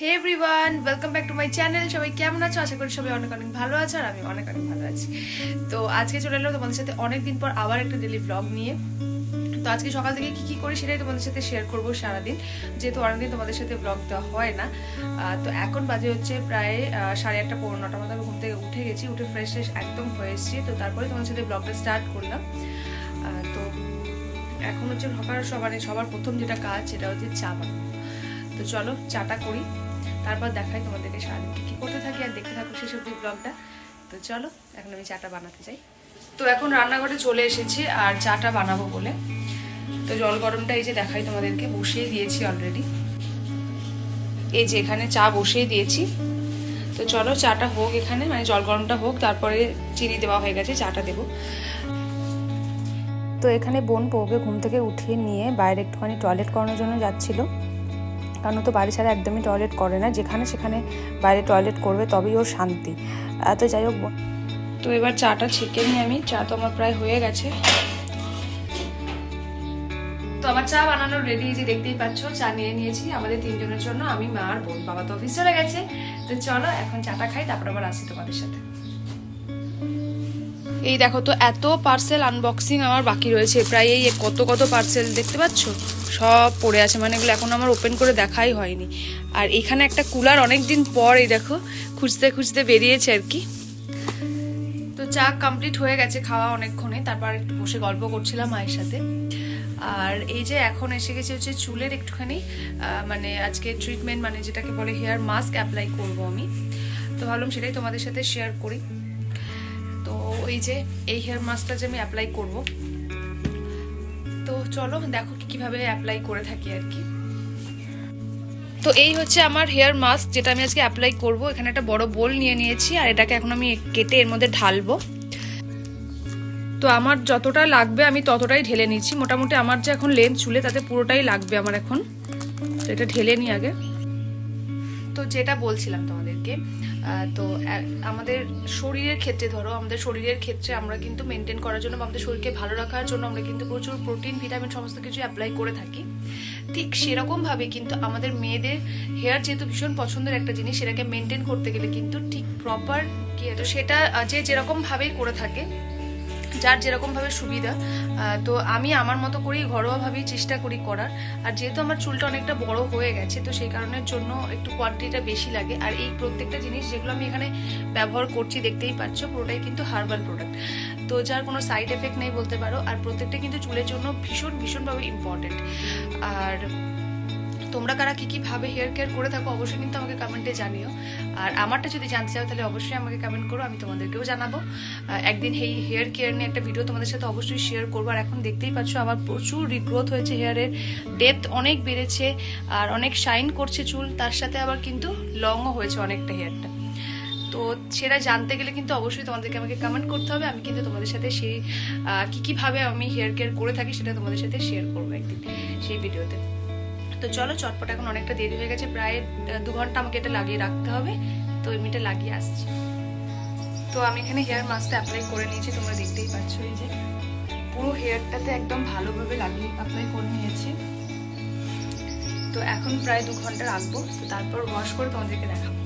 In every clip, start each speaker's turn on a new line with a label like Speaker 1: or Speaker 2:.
Speaker 1: Hey everyone welcome back to my channel সবাই কেমন আছো? আশা করি সবাই অনেক অনেক ভালো আছো আর আমি অনেক অনেক ভালো আছি। তো আজকে চলে এলো তোমাদের সাথে অনেক দিন পর আবার একটা ডেলি ব্লগ নিয়ে। তো আজকে সকাল থেকে কি কি করি সেটাই তোমাদের সাথে শেয়ার করব সারাদিন। যেহেতু অনেকদিন তোমাদের সাথে ব্লগ দেওয়া হয় না। তো এখন বাজে হচ্ছে প্রায় সাড়ে আটটা পনেরো নটার মতো আমি ঘুম থেকে উঠে গেছি, উঠে ফ্রেশ ফ্রেশ একদম হয়ে এসেছি। তো তারপরে তোমাদের সাথে ব্লগটা স্টার্ট করলাম। তো এখন হচ্ছে সবার সবার সবার প্রথম যেটা কাজ সেটা হচ্ছে চা বানানো। তো চলো, চাটা করি। তারপর দেখাই তোমাদেরকে সারাদিন কী করতে থাকি আর দেখতে থাকো শেষ অব্দি ব্লগটা তো চলো, এখন আমি চাটা বানাতে যাই তো এখন রান্নাঘরে চলে এসেছি আর চাটা বানাবো বলে। তো জল গরমটা এই যে দেখাই তোমাদেরকে, বসিয়ে দিয়েছি অলরেডি এই যে এখানে চা বসিয়ে দিয়েছি। তো চলো চাটা হোক এখানে মানে জল গরমটা হোক, তারপরে চিনি দেওয়া হয়ে গেছে, চাটা দেবো।
Speaker 2: তো এখানে বোন বউকে ঘুম থেকে উঠিয়ে নিয়ে বাইরে একটুখানি টয়লেট করানোর জন্য যাচ্ছিল। কারণ তো বাড়ি ছাড়া একদমই টয়লেট করে না। যেখানে সেখানে বাইরে টয়লেট করবে তবেই ওর শান্তি। তো যাই হোক
Speaker 1: তো এবার চাটা ছেঁকে নিই আমি। চা তো আমার প্রায় হয়ে গেছে। তো আমার চা বানানোর রেডি যে দেখতেই পাচ্ছ, চা নিয়ে নিয়েছি আমাদের তিনজনের জন্য। আমি, মা আর বোন, বাবা তো অফিস চলে গেছে। তো চলো, এখন চাটা খাই, তারপর আবার আসি তোমাদের সাথে। এই দেখো তো, এত পার্সেল আনবক্সিং আমার বাকি রয়েছে। প্রায় এই কত কত পার্সেল দেখতে পাচ্ছ? সব পড়ে আছে মানে এগুলো এখন আমার ওপেন করে দেখাই হয়নি। আর এখানে একটা কুলার অনেক দিন পর, এই দেখো, খুঁজতে খুঁজতে বেরিয়েছে আর কি। তো চা কমপ্লিট হয়ে গেছে খাওয়া অনেকক্ষণে, তারপর একটু বসে গল্প করছিলাম মায়ের সাথে। আর এই যে এখন এসে গেছে হচ্ছে চুলের একটুখানি মানে আজকে ট্রিটমেন্ট মানে যেটাকে বলে হেয়ার মাস্ক অ্যাপ্লাই করব আমি। তো ভাবলাম সেটাই তোমাদের সাথে শেয়ার করি। এই যে এই হেয়ার মাস্কটা যে আমি অ্যাপ্লাই করব। তো চলো দেখো কি কীভাবে অ্যাপ্লাই করে থাকি আর কি। তো এই হচ্ছে আমার হেয়ার মাস্ক যেটা আমি আজকে অ্যাপ্লাই করব। এখানে একটা বড় বোল নিয়ে নিয়েছি আর এটাকে এখন আমি কেটে এর মধ্যে ঢালবো। তো আমার যতটা লাগবে আমি ততটাই ঢেলে নিচ্ছি। মোটামুটি আমার যে এখন লেন্থ চুলে তাতে পুরোটাই লাগবে আমার এখন। তো এটা ঢেলে নিই আগে। তো যেটা বলছিলাম তোমাদেরকে তো আমাদের শরীরের ক্ষেত্রে ধরো আমাদের শরীরের ক্ষেত্রে আমরা কিন্তু মেনটেন করার জন্য বা আমাদের শরীরকে ভালো রাখার জন্য আমরা কিন্তু প্রচুর প্রোটিন ভিটামিন সমস্ত কিছু অ্যাপ্লাই করে থাকি। ঠিক সেরকমভাবে কিন্তু আমাদের মেয়েদের হেয়ার যেহেতু ভীষণ পছন্দের একটা জিনিস সেটাকে মেনটেন করতে গেলে কিন্তু ঠিক প্রপার কি তো সেটা যে যেরকমভাবেই করে থাকে যার যেরকমভাবে সুবিধা তো আমি আমার মতো করেই ঘরোয়াভাবেই চেষ্টা করি করার। আর যেহেতু আমার চুলটা অনেকটা বড় হয়ে গেছে, তো সেই কারণের জন্য একটু কোয়ান্টিটিটা বেশি লাগে। আর এই প্রত্যেকটা জিনিস যেগুলো আমি এখানে ব্যবহার করছি, দেখতেই পাচ্ছ, পুরোটাই কিন্তু হার্বাল প্রোডাক্ট তো যার কোনো সাইড এফেক্ট নেই বলতে পারো, আর প্রত্যেকটা কিন্তু চুলের জন্য ভীষণ, ভীষণভাবে ইম্পর্টেন্ট আর তোমরা কারা কি কি ভাবে হেয়ার কেয়ার করে থাকো, অবশ্যই কিন্তু আমাকে কমেন্টে জানিও। আর আমারটা যদি জানতে চাও, তাহলে অবশ্যই আমাকে কমেন্ট করো, আমি তোমাদেরকেও জানাব। একদিন এই হেয়ার কেয়ার নিয়ে একটা ভিডিও তোমাদের সাথে অবশ্যই শেয়ার করব। আর এখন দেখতেই পাচ্ছ, আমার প্রচুর রিগ্রোথ হয়েছে হেয়ারের ডেপথ অনেক বেড়েছে, আর অনেক শাইন করছে চুল, তার সাথে আবার কিন্তু লংও হয়েছে অনেকটা হেয়ারটা তো সেটা জানতে গেলে কিন্তু অবশ্যই তোমাদেরকে আমাকে কমেন্ট করতে হবে। আমি কিন্তু তোমাদের সাথে সেই কী কীভাবে আমি হেয়ার কেয়ার করে থাকি সেটা তোমাদের সাথে শেয়ার করব একদিন সেই ভিডিওতে তো চলো চটপট, এখন অনেকটা দেরি হয়ে গেছে, প্রায় দু ঘণ্টা আমাকে এটা লাগিয়ে রাখতে হবে। তো এমনিটা লাগিয়ে আসছি। তো আমি এখানে হেয়ার মাস্কটা অ্যাপ্লাই করে নিয়েছি, তোমরা দেখতেই পাচ্ছ এই যে। পুরো হেয়ারটাতে একদম ভালোভাবে লাগিয়ে অ্যাপ্লাই করে নিয়েছি। তো এখন প্রায় দু ঘণ্টা রাখব, তো তারপর ওয়াশ করে তোমাদেরকে দেখাবো।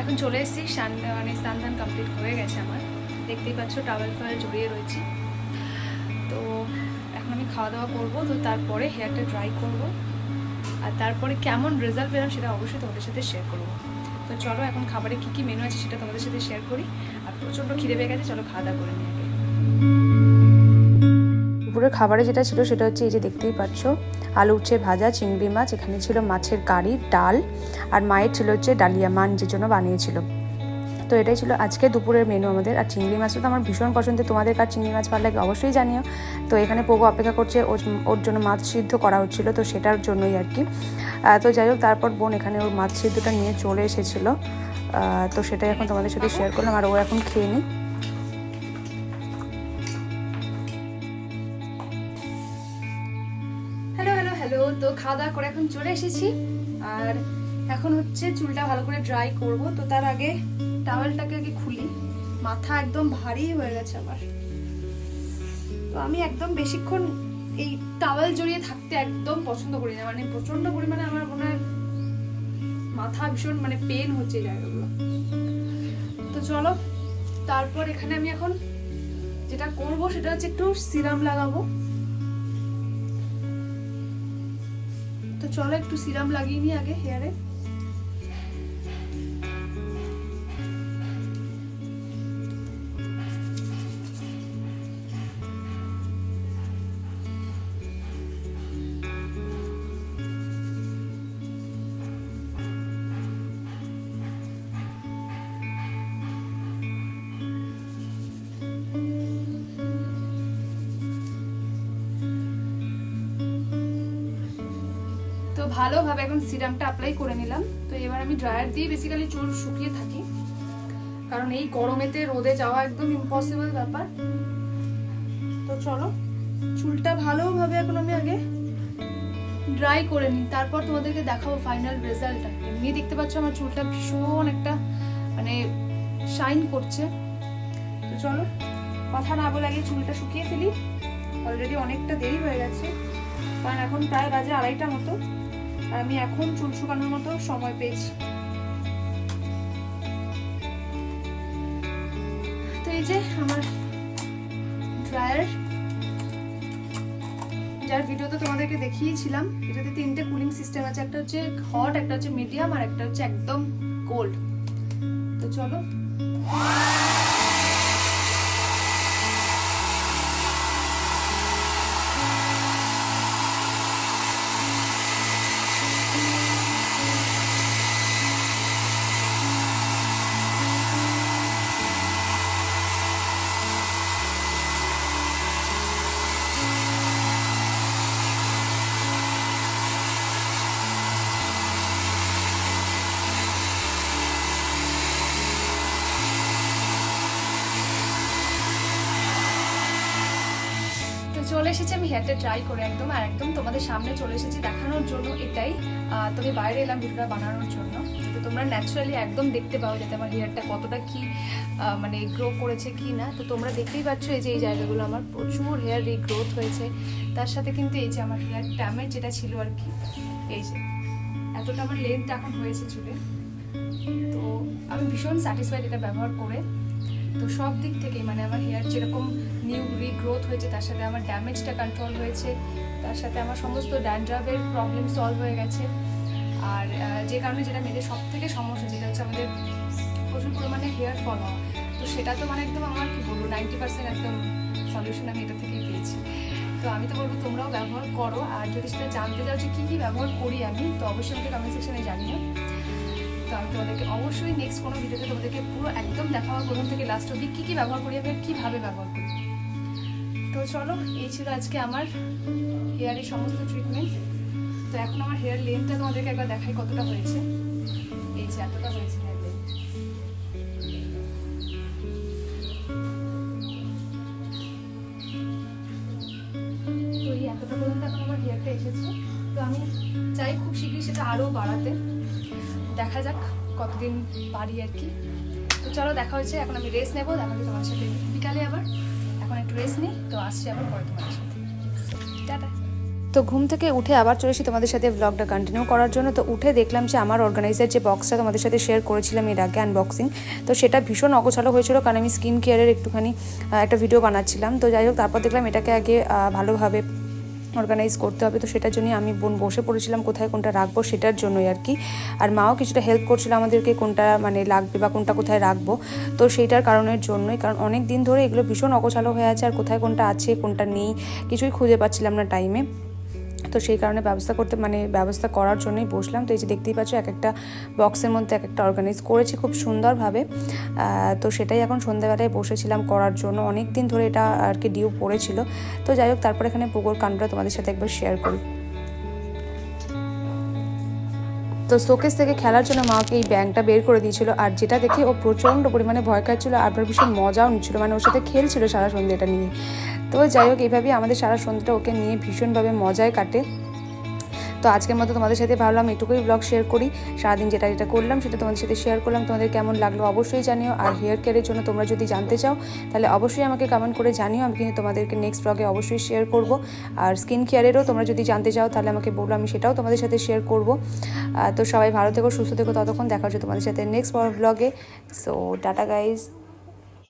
Speaker 1: এখন চলে এসেছি স্নান মানে স্নান ধান কমপ্লিট হয়ে গেছে আমার। দেখতেই পাচ্ছ টাওয়েল ফাওয়েল জড়িয়ে রয়েছি। এখন আমি খাওয়া দাওয়া করব, তো তারপরে হেয়ারটা ড্রাই করব। আর তারপরে কেমন রেজাল্ট পেলাম সেটা অবশ্যই তোমাদের সাথে শেয়ার করব। তো চলো, এখন খাবারে কী কী মেনু আছে সেটা তোমাদের সাথে শেয়ার করি। আর প্রচণ্ড খিদে পেয়ে গেছে, চলো খাওয়া দাওয়া করে নিয়ে আগে।
Speaker 2: দুপুরের খাবারে যেটা ছিল সেটা হচ্ছে এই যে দেখতেই পাচ্ছ আলু উচ্ছে ভাজা, চিংড়ি মাছ, এখানে ছিল মাছের কারি, ডাল, আর মায়ের ছিল হচ্ছে ডালিয়া মান যে জন্য বানিয়েছিল। তো এটাই ছিল আজকে দুপুরের মেনু আমাদের। আর চিংড়ি মাছটা তো আমার ভীষণ পছন্দের। তোমাদের কার চিংড়ি মাছ ভালো লাগে অবশ্যই জানিও। তো এখানে পোগো অপেক্ষা করছে, ওর- জন্য মাছ সিদ্ধ করা হচ্ছিল, তো সেটার জন্যই আর কি। তো যাই হোক, তারপর বোন এখানে ওর মাছ সিদ্ধটা নিয়ে চলে এসেছিল। তো সেটাই এখন তোমাদের সাথে শেয়ার করলাম, আর ও এখন খেয়ে নিই
Speaker 1: তো খাওয়া দাওয়া করে এখন চলে এসেছি। আর এখন হচ্ছে চুলটা ভালো করে ড্রাই করব। তো তার আগে টাওয়েলটাকে আগে খুলি। মাথা একদম ভারী হয়ে গেছে আমার। তো আমি একদম বেশিক্ষণ এই টাওয়েল জড়িয়ে থাকতে একদম পছন্দ করি না। মানে প্রচণ্ড পরিমাণে আমার মনে হয় মাথা ভীষণ মানে পেন হচ্ছে জায়গাগুলো। তো চলো, তারপর এখানে আমি এখন যেটা করব সেটা হচ্ছে একটু সিরাম লাগাবো। তো চলো একটু সিরাম লাগিয়ে নিই আগে হেয়ারে। ভালোভাবে এখন সিরামটা অ্যাপ্লাই করে নিলাম। তো এবার আমি ড্রায়ার দিয়ে বেসিক্যালি চুল শুকিয়ে থাকি। কারণ এই গরমেতে রোদে যাওয়া একদম ইম্পসিবল ব্যাপার। তো চলো, চুলটা ভালোভাবে এখন আমি আগে ড্রাই করে নিই। তারপর তোমাদেরকে দেখাবো ফাইনাল রেজাল্টটা এমনি দেখতে পাচ্ছ আমার চুলটা ভীষণ একটা মানে শাইন করছে। তো চলো, কথা না বলে আগে চুলটা শুকিয়ে ফেলি। অলরেডি অনেকটা দেরি হয়ে গেছে। কারণ এখন প্রায় বাজে আড়াইটা মতো। আর আমি এখন চুল শুকানোর মতো সময় পেয়েছি। তো এই যে আমার ড্রায়ার, যার ভিডিওতে তোমাদেরকে দেখিয়েছিলাম, এটাতে তিনটে কুলিং সিস্টেম আছে, একটা হচ্ছে হট একটা হচ্ছে মিডিয়াম আর একটা হচ্ছে একদম কোল্ড তো চলো তো চলে এসেছি, আমি হেয়ারটা ট্রাই করে একদম, আর একদম তোমাদের সামনে চলে এসেছি দেখানোর জন্য এটাই। তবে বাইরে এলাম ভিডিওটা বানানোর জন্য। তো তোমরা ন্যাচারালি একদম দেখতে পাও যাতে আমার হেয়ারটা কতটা কি মানে গ্রো করেছে কি না। তো তোমরা দেখতেই পাচ্ছ এই যে এই জায়গাগুলো, আমার প্রচুর হেয়ার রিগ্রোথ হয়েছে। তার সাথে কিন্তু এই যে আমার হেয়ার ড্যামেজ যেটা ছিল আর কি, এই যে এতটা আমার লেন্থ এখন হয়েছে চুলে। তো আমি ভীষণ স্যাটিসফাইড এটা ব্যবহার করে। তো সব দিক থেকেই মানে আমার হেয়ার যেরকম নিউ রিগ্রোথ হয়েছে, তার সাথে আমার ড্যামেজটা কন্ট্রোল হয়েছে, তার সাথে আমার সমস্ত ড্যান্ড্রাফের প্রবলেম সলভ হয়ে গেছে। আর যে কারণে যেটা মেয়েদের সব থেকে সমস্যা, যেটা হচ্ছে আমাদের প্রচুর পরিমাণে হেয়ার ফল হওয়া। তো সেটা তো মানে একদম আমার কি বলব নাইনটি পার্সেন্ট একদম সলিউশন আমি এটা থেকেই পেয়েছি। তো আমি তো বলব, তোমরাও ব্যবহার করো। আর যদি সেটা জানতে চাও যে কী কী ব্যবহার করি আমি, তো অবশ্যই আমাকে কমেন্ট সেকশনে জানিও। তো আমি তোমাদেরকে অবশ্যই নেক্সট কোনো ভিডিওতে তোমাদেরকে পুরো একদম দেখাবো প্রথম থেকে লাস্ট অব্দি কী কী ব্যবহার করি আমি, কীভাবে ব্যবহার করি। তো চলো, এই ছিল আজকে আমার হেয়ারের সমস্ত ট্রিটমেন্ট তো এখন আমার হেয়ার লেন্থটা তোমাদেরকে একবার দেখাই কতটা হয়েছে। এই যে এতটা হয়েছে দেখা যাক কতদিন পারি আর কি। তো চলো দেখা হচ্ছে, এখন আমি রেস্ট নেব দেখা তোমার সাথে বিকালে আবার। এখন একটু রেস্ট নিই, তো আসছি আবার পরে তোমার সাথে।
Speaker 2: তো ঘুম থেকে উঠে আবার চলে এসেছি তোমাদের সাথে ব্লগটা কন্টিনিউ করার জন্য। তো উঠে দেখলাম যে আমার অর্গানাইজার যে বক্সটা তোমাদের সাথে শেয়ার করেছিলাম এর আগে আনবক্সিং তো সেটা ভীষণ অগোছালো হয়েছিল কারণ আমি স্কিন কেয়ারের একটুখানি একটা ভিডিও বানাচ্ছিলাম। তো যাই হোক, তারপর দেখলাম এটাকে আগে ভালোভাবে অর্গানাইজ করতে হবে, তো সেটার জন্যই আমি বোন বসে পড়েছিলাম, কোথায় কোনটা রাখব সেটার জন্যই আর কি। আর মাও কিছুটা হেল্প করছিল আমাদেরকে কোনটা মানে লাগবে বা কোনটা কোথায় রাখব। তো সেইটার কারণের জন্যই, কারণ অনেক দিন ধরে এগুলো ভীষণ অগোছালো হয়ে আছে আর কোথায় কোনটা আছে, কোনটা নেই, কিছুই খুঁজে পাচ্ছিলাম না টাইমে তো সেই কারণে ব্যবস্থা করতে মানে ব্যবস্থা করার জন্যই বসলাম। তো এই যে দেখতেই পাচ্ছ, এক একটা বক্সের মধ্যে এক একটা অর্গানাইজ করেছি খুব সুন্দরভাবে। তো সেটাই এখন সন্ধ্যাবেলায় বসেছিলাম করার জন্য। অনেক দিন ধরে এটা আর কি ডিউ পড়েছিল। তো যাই হোক, তারপর এখানে পুকুর কাণ্ডটা তোমাদের সাথে একবার শেয়ার করি। তো শোকেস থেকে খেলার জন্য মাকে এই ব্যাংকটা বের করে দিয়েছিল। আর যেটা দেখে ও প্রচণ্ড পরিমাণে ভয় খাচ্ছিল, আর ভীষণ মজাও নিচ্ছিল। মানে ওর সাথে খেলছিল সারা সন্ধ্যে এটা নিয়ে। তো যাই হোক, এইভাবেই আমাদের সারা সন্ধ্যাটা ওকে নিয়ে ভীষণভাবে মজায় কাটে। তো আজকের মতো তোমাদের সাথে ভাবলাম এটুকুই ব্লগ শেয়ার করি। সারাদিন যেটা যেটা করলাম সেটা তোমাদের সাথে শেয়ার করলাম। তোমাদের কেমন লাগল অবশ্যই জানিও। আর হেয়ার কেয়ারের জন্য তোমরা যদি জানতে চাও, তাহলে অবশ্যই আমাকে কমেন্ট করে জানিও। আমি কিন্তু তোমাদেরকে নেক্সট ব্লগে অবশ্যই শেয়ার করব। আর স্কিন কেয়ারেরও তোমরা যদি জানতে চাও, তাহলে আমাকে বলো, আমি সেটাও তোমাদের সাথে শেয়ার করব। তো সবাই ভালো থেকো, সুস্থ থেকো। ততক্ষণ দেখা হচ্ছে তোমাদের সাথে নেক্সট ব্লগে সো টাটা গাইজ